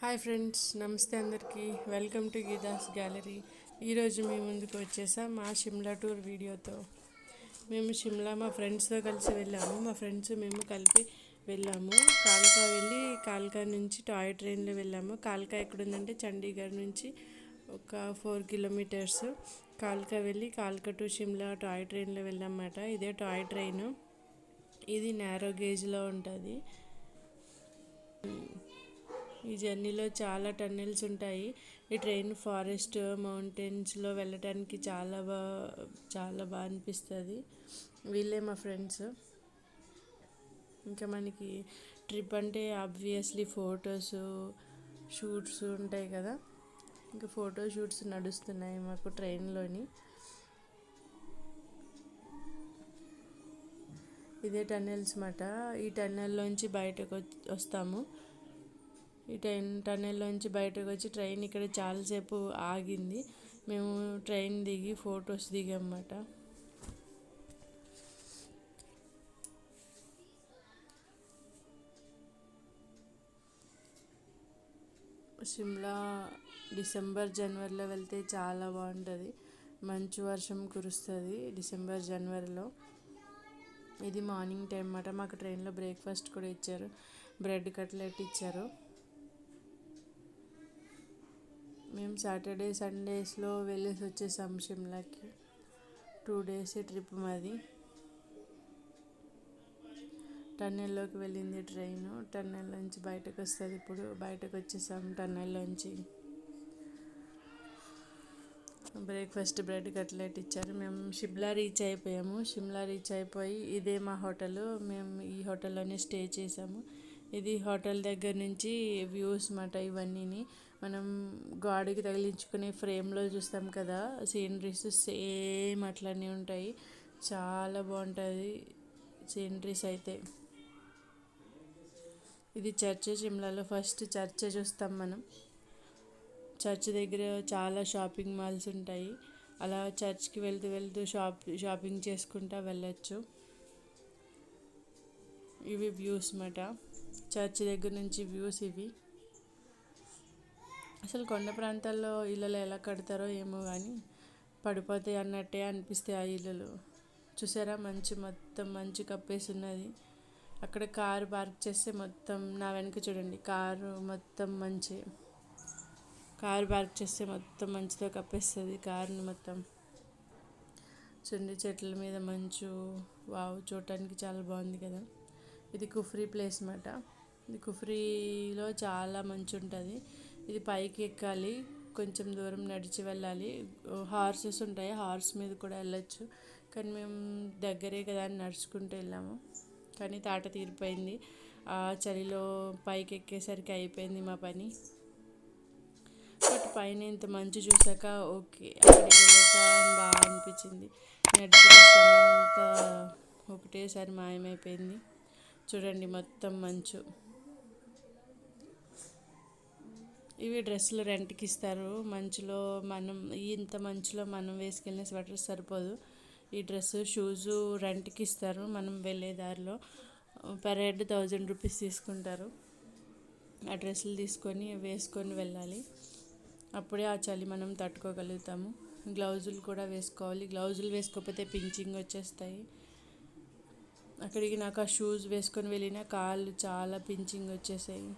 Hi friends namaste అందరికీ. Welcome to Geetha's gallery. ఈరోజు మీ ముందుకు వచ్చేసాం మా షిమ్లా టూర్ వీడియోతో. మేము షిమ్లా మా ఫ్రెండ్స్తో కలిసి వెళ్ళాము. మా ఫ్రెండ్స్ మేము కలిపి వెళ్ళాము. కాల్కా వెళ్ళి కాల్కా నుంచి టాయ్ ట్రైన్లో వెళ్ళాము. కాల్కా ఎక్కడుందంటే చండీగఢ్ నుంచి ఒక ఫోర్ కిలోమీటర్స్. కాల్కా వెళ్ళి కాల్కా టు షిమ్లా టాయ్ ట్రైన్లో వెళ్ళామన్నమాట ఇదే టాయ్ ట్రైన్. ఇది నేరో గేజ్లో ఉంటుంది. ఈ జర్నీలో చాలా టన్నెల్స్ ఉంటాయి. ఈ ట్రైన్ ఫారెస్ట్ మౌంటైన్స్లో వెళ్ళటానికి చాలా బాగా చాలా బాగా అనిపిస్తుంది. వీళ్ళే మా ఫ్రెండ్స్. ఇంకా మనకి ట్రిప్ అంటే ఆబ్వియస్లీ ఫొటోస్ షూట్స్ ఉంటాయి కదా. ఇంకా ఫోటో షూట్స్ నడుస్తున్నాయి మాకు ట్రైన్లోని. ఇదే టన్నెల్స్ మాట. ఈ టన్నెల్లోంచి బయటకు వస్తాము. ఈ ట్రైన్ టన్నెల్లోంచి బయటకు వచ్చి ట్రైన్ ఇక్కడ చాలాసేపు ఆగింది. మేము ట్రైన్ దిగి ఫొటోస్ దిగన్నమాట సిమ్లా డిసెంబర్ జనవరిలో వెళ్తే చాలా బాగుంటుంది. మంచు వర్షం కురుస్తుంది డిసెంబర్ జనవరిలో. ఇది మార్నింగ్ టైం అన్నమాట. మాకు ట్రైన్లో బ్రేక్ఫాస్ట్ కూడా ఇచ్చారు. బ్రెడ్ కట్లెట్ ఇచ్చారు. మేము సాటర్డే సండేస్లో వెళ్ళేసి వచ్చేసాం షిమ్లాకి టూ డేస్ ట్రిప్ మాది. టన్నెల్లోకి వెళ్ళింది ట్రైన్. టన్నెల్ నుంచి బయటకు వస్తుంది ఇప్పుడు. బయటకు వచ్చేసాం టన్నెల్లోంచి బ్రేక్ఫాస్ట్ బ్రెడ్ కట్లెట్ ఇచ్చారు. మేము షిమ్లా రీచ్ అయిపోయాము. షిమ్లా రీచ్ అయిపోయి ఇదే మా హోటల్. మేము ఈ హోటల్లోనే స్టే చేసాము. ఇది హోటల్ దగ్గర నుంచి వ్యూస్ మాట ఇవన్నీ మనం గాడికి తగిలించుకునే ఫ్రేమ్లో చూస్తాం కదా సీనరీస్ సేమ్ అట్లనే ఉంటాయి. చాలా బాగుంటుంది సీనరీస్ అయితే. ఇది చర్చ్ సిమ్లాలో ఫస్ట్ చర్చ్ చూస్తాం మనం. చర్చ్ దగ్గర చాలా షాపింగ్ మాల్స్ ఉంటాయి. అలా చర్చ్కి వెళ్తూ వెళ్తూ షాప్ షాపింగ్ చేసుకుంటా వెళ్ళచ్చు. ఇవి వ్యూస్ మాట. చర్చ్ దగ్గర నుంచి వ్యూస్ ఇవి. అసలు కొండ ప్రాంతాల్లో ఇళ్ళలు ఎలా కడతారో ఏమో కానీ పడిపోతాయి అన్నట్టే అనిపిస్తాయి ఆ ఇళ్ళలు. చూసారా? మంచు మొత్తం మంచు కప్పేసి ఉన్నది అక్కడ కారు పార్క్ చేస్తే మొత్తం నా వెనక చూడండి. కారు మొత్తం మంచి. కారు పార్క్ చేస్తే మొత్తం మంచుతో కప్పేస్తుంది కారుని మొత్తం. చుండి చెట్ల మీద మంచు. వావ్! చూడటానికి చాలా బాగుంది కదా. ఇది కుఫ్రీ ప్లేస్ అన్నమాట ఇది కుఫ్రీలో చాలా మంచి ఉంటుంది ఇది పైకి ఎక్కాలి కొంచెం దూరం నడిచి వెళ్ళాలి. హార్సెస్ ఉంటాయి హార్స్ మీద కూడా వెళ్ళొచ్చు. కానీ మేము దగ్గరే కదా అని నడుచుకుంటూ వెళ్ళాము. కానీ తాట తీరిపోయింది. ఆ చలిలో పైకి ఎక్కేసరికి అయిపోయింది మా పని. బట్ పైన ఇంత మంచి చూసాక ఓకే అక్కడికి వెళ్ళాక బాగా అనిపించింది. నడిచిన అంతా ఒకటేసారి మాయమైపోయింది. చూడండి మొత్తం మంచు. ఇవి డ్రెస్సులు రెంట్కి ఇస్తారు. మంచులో మనం ఇంత మంచులో మనం వేసుకెళ్ళిన స్వెటర్ సరిపోదు. ఈ డ్రెస్ షూస్ రెంట్కి ఇస్తారు. మనం వెళ్ళే దారిలో పర్ హెడ్ థౌజండ్ రూపీస్ తీసుకుంటారు. ఆ డ్రెస్సులు తీసుకొని వేసుకొని వెళ్ళాలి. అప్పుడే ఆ చలి మనం తట్టుకోగలుగుతాము. గ్లౌజులు కూడా వేసుకోవాలి. గ్లౌజులు వేసుకోకపోతే పించింగ్ వచ్చేస్తాయి. అక్కడికి నాకు ఆ షూస్ వేసుకొని వెళ్ళిన కాళ్ళు చాలా పించింగ్ వచ్చేసాయి.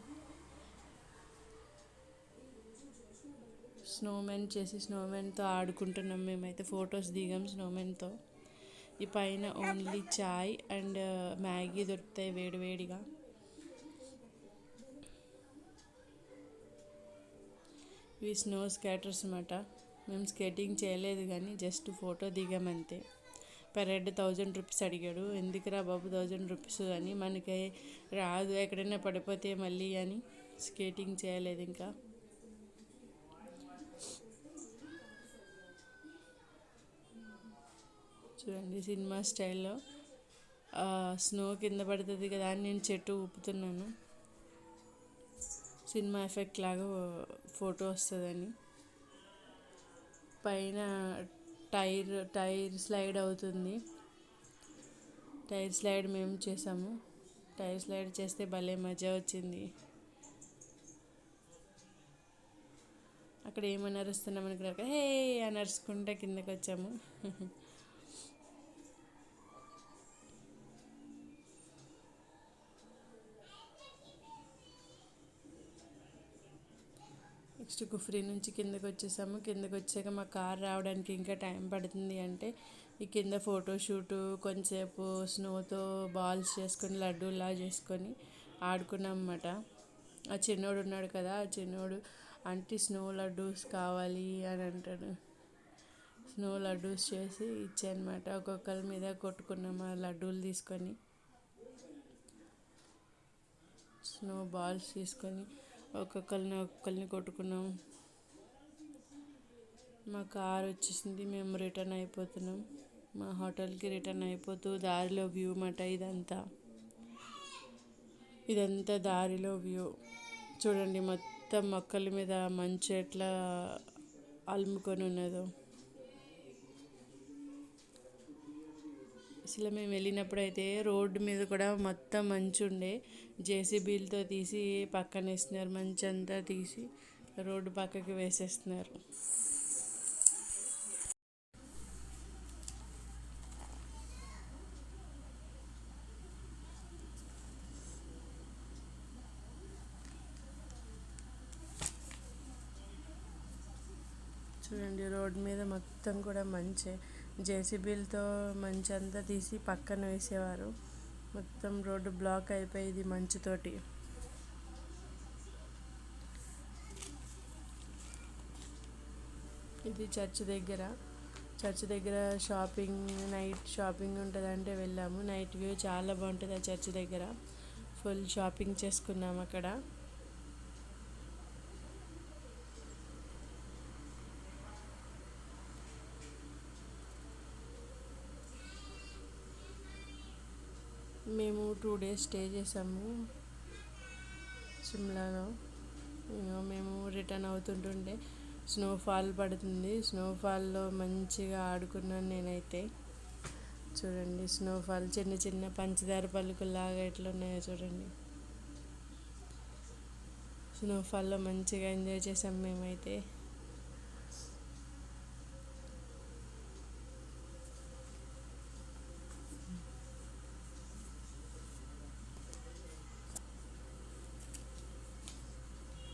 స్నోమెన్ చేసి స్నోమెన్తో ఆడుకుంటున్నాం మేమైతే. ఫొటోస్ దిగాం స్నోమెన్తో ఈ పైన ఓన్లీ చాయ్ అండ్ uh, మ్యాగీ దొరుకుతాయి వేడివేడిగా ఇవి స్నో స్కేటర్స్ అన్నమాట. మేము స్కేటింగ్ చేయలేదు కానీ జస్ట్ ఫోటో దిగామంతే పర్ హెడ్ థౌజండ్ రూపీస్ అడిగాడు. ఎందుకురా బాబు థౌజండ్ రూపీస్ అని. మనకి రాదు ఎక్కడైనా పడిపోతే మళ్ళీ అని స్కేటింగ్ చేయలేదు ఇంకా. చూడండి సినిమా స్టైల్లో. స్నో కింద పడుతుంది కదా అని నేను చెట్టు ఊపుతున్నాను. సినిమా ఎఫెక్ట్ లాగా ఫోటో వస్తుందని. పైన టైర్ టైర్ స్లైడ్ అవుతుంది. టైర్ స్లైడ్ మేము చేసాము. టైర్ స్లైడ్ చేస్తే భలే మజా వచ్చింది. అక్కడ ఏమని అరుస్తున్నామని హే అని అరుచుకుంటే కిందకి వచ్చాము నెక్స్ట్ కుఫ్రీ నుంచి కిందకి వచ్చేసాము. కిందకి వచ్చాక మా కార్ రావడానికి ఇంకా టైం పడుతుంది అంటే ఈ కింద ఫోటోషూట్ కొంచెంసేపు స్నోతో బాల్స్ చేసుకొని లడ్డూలా చేసుకొని ఆడుకున్నాం అన్నమాట ఆ చిన్నోడు ఉన్నాడు కదా ఆ చిన్నోడు అంటే స్నో లడ్డూస్ కావాలి అని అంటాడు. స్నో లడ్డూస్ చేసి ఇచ్చానమాట ఒక్కొక్కరి మీద కొట్టుకున్నాం ఆ లడ్డూలు తీసుకొని. స్నో బాల్స్ తీసుకొని ఒక్కొక్కరిని ఒక్కొక్కరిని కొట్టుకున్నాం. మా కార్ వచ్చేసింది మేము రిటర్న్ అయిపోతున్నాం. మా హోటల్కి రిటర్న్ అయిపోతూ దారిలో వ్యూ మాట ఇదంతా. ఇదంతా దారిలో వ్యూ. చూడండి మొత్తం మొక్కల మీద మంచు ఎట్లా అలుముకొని ఉన్నదో. అసలు మేము వెళ్ళినప్పుడు అయితే రోడ్డు మీద కూడా మొత్తం మంచు ఉండే జేసీబీలతో తీసి పక్కన వేస్తున్నారు మంచి అంతా తీసి రోడ్డు పక్కకి వేసేస్తున్నారు. చూడండి రోడ్డు మీద మొత్తం కూడా మంచి. జేసీబీలతో మంచు అంతా తీసి పక్కన వేసేవారు. మొత్తం రోడ్డు బ్లాక్ అయిపోయేది మంచుతోటి. ఇది చర్చ్ దగ్గర. చర్చ్ దగ్గర షాపింగ్ నైట్ షాపింగ్ ఉంటుందంటే వెళ్ళాము. నైట్ వ్యూ చాలా బాగుంటుంది ఆ చర్చ్ దగ్గర. ఫుల్ షాపింగ్ చేసుకున్నాము అక్కడ మేము టూ డేస్ స్టే చేసాము. సిమ్లాలో. మేము రిటర్న్ అవుతుంటుండే. స్నోఫాల్ పడుతుంది. స్నోఫాల్లో మంచిగా ఆడుకున్నాను నేనైతే. చూడండి స్నోఫాల్ చిన్న చిన్న పంచదార పలుకులాగా ఎట్లా ఉన్నాయో చూడండి. స్నోఫాల్లో మంచిగా ఎంజాయ్ చేసాం మేమైతే.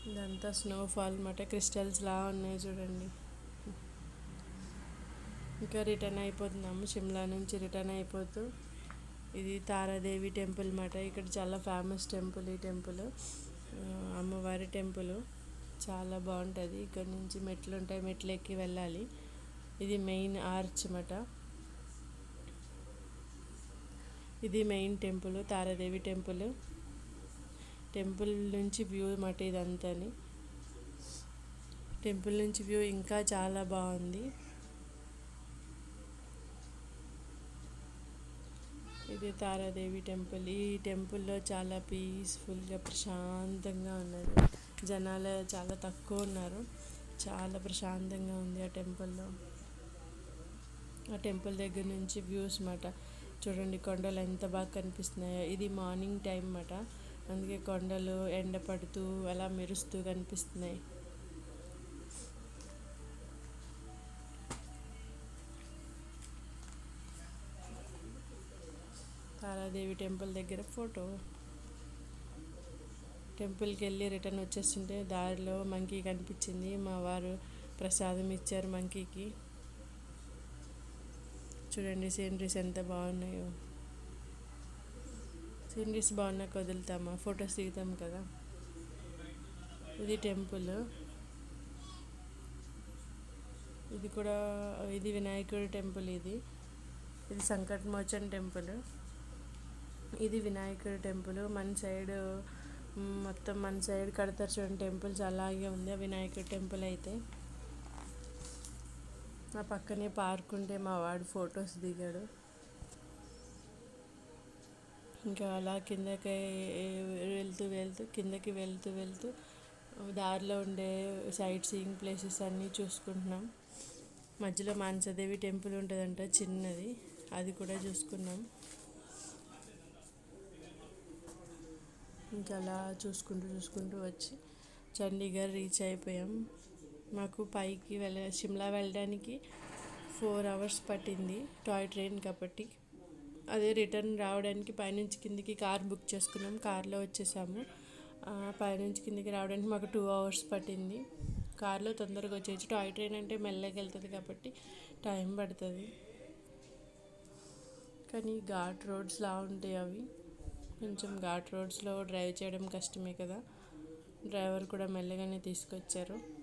ఇదంతా స్నోఫాల్ అనమాట క్రిస్టల్స్ లా ఉన్నాయి చూడండి. ఇంకా రిటర్న్ అయిపోతున్నాము షిమ్లా నుంచి రిటర్న్ అయిపోతూ ఇది తారాదేవి టెంపుల్ అన్నమాట. ఇక్కడ చాలా ఫేమస్ టెంపుల్ ఈ టెంపుల్ అమ్మవారి టెంపుల్ చాలా బాగుంటుంది. ఇక్కడ నుంచి మెట్లు ఉంటాయి. మెట్లు ఎక్కి వెళ్ళాలి. ఇది మెయిన్ ఆర్చ్ అన్నమాట. ఇది main temple Taradevi temple temple నుంచి వ్యూ మాట ఇదంతా టెంపుల్ నుంచి వ్యూ ఇంకా చాలా బాగుంది. ఇది తారాదేవి టెంపుల్. ఈ టెంపుల్లో చాలా పీస్ఫుల్గా ప్రశాంతంగా ఉన్నది. జనాలు చాలా తక్కువ ఉన్నారు. చాలా ప్రశాంతంగా ఉంది ఆ టెంపుల్లో. ఆ టెంపుల్ దగ్గర నుంచి వ్యూస్ మాట. చూడండి కొండలు ఎంత బాగా కనిపిస్తున్నాయో. ఇది మార్నింగ్ టైం అన్నమాట అందుకే కొండలు ఎండ పడుతూ అలా మెరుస్తూ కనిపిస్తున్నాయి. తారాదేవి టెంపుల్ దగ్గర ఫోటో. టెంపుల్కి వెళ్ళి రిటర్న్ వచ్చేస్తుంటే దారిలో మంకీ కనిపించింది. మా వారు ప్రసాదం ఇచ్చారు మంకీకి. చూడండి సీనరీస్ ఎంత బాగున్నాయో. సీనరీస్ బాగున్నాక వదులుతామా ఫొటోస్ దిగుతాం కదా. ఇది టెంపుల్. ఇది కూడా ఇది వినాయకుడి టెంపుల్ ఇది. ఇది సంకట్ మోచన్ టెంపుల్. ఇది వినాయకుడి టెంపుల్. మన సైడ్ మొత్తం మన సైడ్ కడతారు చూడండి టెంపుల్స్. అలాగే ఉంది ఆ వినాయకుడి టెంపుల్ అయితే. మా పక్కనే పార్క్ ఉంటే మా వాడు ఫొటోస్ దిగాడు. ఇంకా అలా కిందకి వెళ్తూ వెళ్తూ కిందకి వెళ్తూ వెళ్తూ దారిలో ఉండే సైట్ సీయింగ్ ప్లేసెస్ అన్నీ చూసుకుంటున్నాం. మధ్యలో మానసాదేవి టెంపుల్ ఉంటుందంట చిన్నది. అది కూడా చూసుకున్నాం. ఇంకా అలా చూసుకుంటూ చూసుకుంటూ వచ్చి చండీగఢ్ రీచ్ అయిపోయాం. మాకు పైకి వెళ్ళ షిమ్లా వెళ్ళడానికి ఫోర్ అవర్స్ పట్టింది టాయ్ ట్రైన్ కాబట్టి. అదే రిటర్న్ రావడానికి పైనుంచి కిందికి కార్ బుక్ చేసుకున్నాం. కార్లో వచ్చేసాము. పైనుంచి కిందికి రావడానికి మాకు టూ అవర్స్ పట్టింది. కార్లో తొందరగా వచ్చేసి టాయ్ ట్రైన్ అంటే మెల్లగా వెళ్తుంది కాబట్టి టైం పడుతుంది. కానీ ఘాట్ రోడ్స్ లా ఉంటాయి అవి. కొంచెం ఘాట్ రోడ్స్లో డ్రైవ్ చేయడం కష్టమే కదా. డ్రైవర్ కూడా మెల్లగానే తీసుకొచ్చారు.